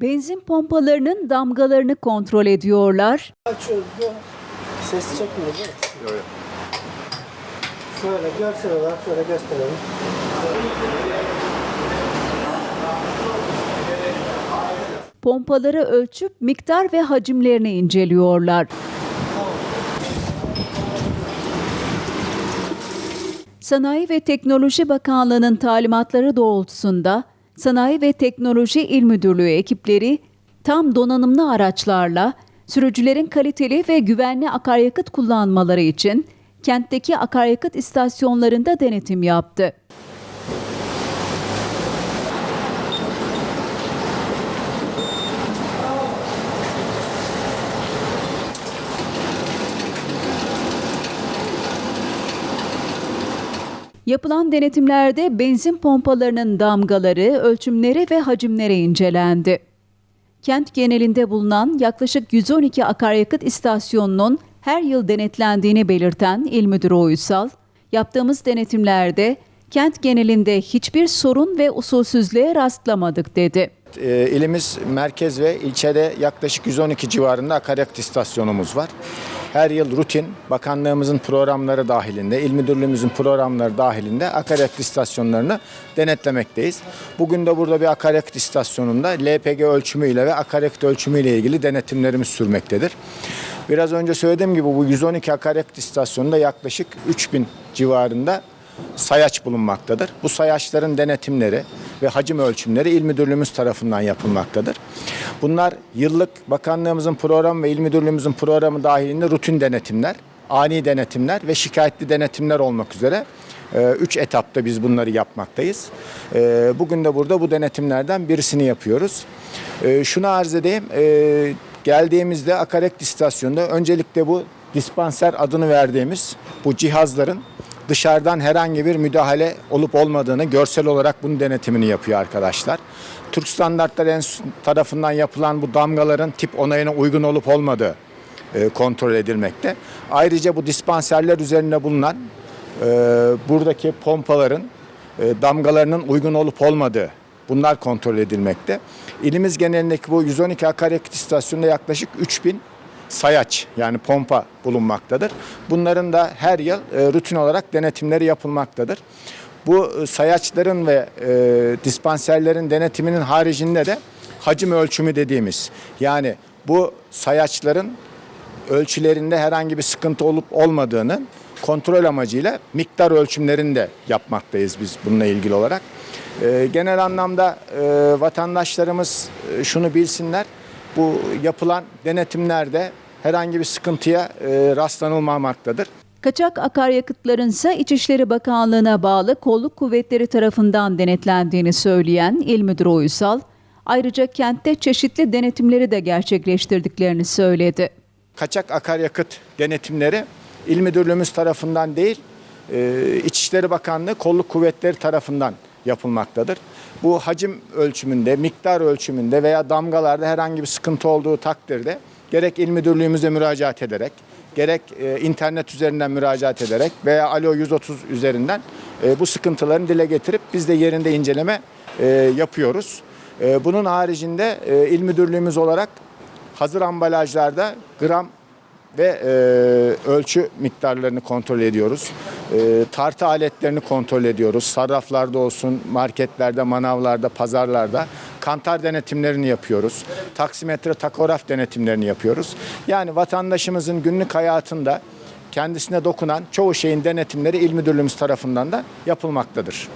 Benzin pompalarının damgalarını kontrol ediyorlar. Açıyoruz. Ses çekmiyor değil mi? Yok Şöyle şöyle gösterelim. Pompaları ölçüp miktar ve hacimlerini inceliyorlar. Sanayi ve Teknoloji Bakanlığı'nın talimatları doğrultusunda Sanayi ve Teknoloji İl Müdürlüğü ekipleri tam donanımlı araçlarla sürücülerin kaliteli ve güvenli akaryakıt kullanmaları için kentteki akaryakıt istasyonlarında denetim yaptı. Yapılan denetimlerde benzin pompalarının damgaları, ölçümleri ve hacimleri incelendi. Kent genelinde bulunan yaklaşık 112 akaryakıt istasyonunun her yıl denetlendiğini belirten İl Müdürü Uysal, yaptığımız denetimlerde kent genelinde hiçbir sorun ve usulsüzlüğe rastlamadık dedi. E, ilimiz merkez ve ilçede yaklaşık 112 civarında akaryakıt istasyonumuz var. Her yıl rutin bakanlığımızın programları dahilinde, il müdürlüğümüzün programları dahilinde akaryakıt istasyonlarını denetlemekteyiz. Bugün de burada bir akaryakıt istasyonunda LPG ölçümüyle ve akaryakıt ölçümüyle ilgili denetimlerimiz sürmektedir. Biraz önce söylediğim gibi bu 112 akaryakıt istasyonunda yaklaşık 3000 civarında sayaç bulunmaktadır. Bu sayaçların denetimleri ve hacim ölçümleri il müdürlüğümüz tarafından yapılmaktadır. Bunlar yıllık bakanlığımızın programı ve il müdürlüğümüzün programı dahilinde rutin denetimler, ani denetimler ve şikayetli denetimler olmak üzere 3 etapta biz bunları yapmaktayız. E, Bugün de burada bu denetimlerden birisini yapıyoruz. E, Şunu arz edeyim. e, Geldiğimizde akaryakıt istasyonunda öncelikle bu dispanser adını verdiğimiz bu cihazların dışarıdan herhangi bir müdahale olup olmadığını görsel olarak bunun denetimini yapıyor arkadaşlar. Türk Standartları Enstitüsü tarafından yapılan bu damgaların tip onayına uygun olup olmadığı e, kontrol edilmekte. Ayrıca bu dispanserler üzerinde bulunan e, buradaki pompaların e, damgalarının uygun olup olmadığı bunlar kontrol edilmekte. İlimiz genelindeki bu 112 akaryakıt istasyonunda yaklaşık 3000 sayaç yani pompa bulunmaktadır. Bunların da her yıl e, rutin olarak denetimleri yapılmaktadır. Bu e, sayaçların ve e, dispanserlerin denetiminin haricinde de hacim ölçümü dediğimiz yani bu sayaçların ölçülerinde herhangi bir sıkıntı olup olmadığını kontrol amacıyla miktar ölçümlerini de yapmaktayız biz bununla ilgili olarak. E, genel anlamda vatandaşlarımız şunu bilsinler. Bu yapılan denetimlerde herhangi bir sıkıntıya e, rastlanılmamaktadır. Kaçak akaryakıtların ise İçişleri Bakanlığı'na bağlı kolluk kuvvetleri tarafından denetlendiğini söyleyen İl Müdürü Uysal, ayrıca kentte çeşitli denetimleri de gerçekleştirdiklerini söyledi. Kaçak akaryakıt denetimleri İl Müdürlüğümüz tarafından değil, e, İçişleri Bakanlığı kolluk kuvvetleri tarafından yapılmaktadır. Bu hacim ölçümünde, miktar ölçümünde veya damgalarda herhangi bir sıkıntı olduğu takdirde gerek il müdürlüğümüze müracaat ederek, gerek e, internet üzerinden müracaat ederek veya Alo 130 üzerinden e, bu sıkıntılarını dile getirip biz de yerinde inceleme e, yapıyoruz. E, bunun haricinde e, il müdürlüğümüz olarak hazır ambalajlarda gram ve e, ölçü miktarlarını kontrol ediyoruz. E, tartı aletlerini kontrol ediyoruz. Sarraflarda olsun, marketlerde, manavlarda, pazarlarda kantar denetimlerini yapıyoruz. Taksimetre, takograf denetimlerini yapıyoruz. Yani vatandaşımızın günlük hayatında kendisine dokunan çoğu şeyin denetimleri il müdürlüğümüz tarafından da yapılmaktadır.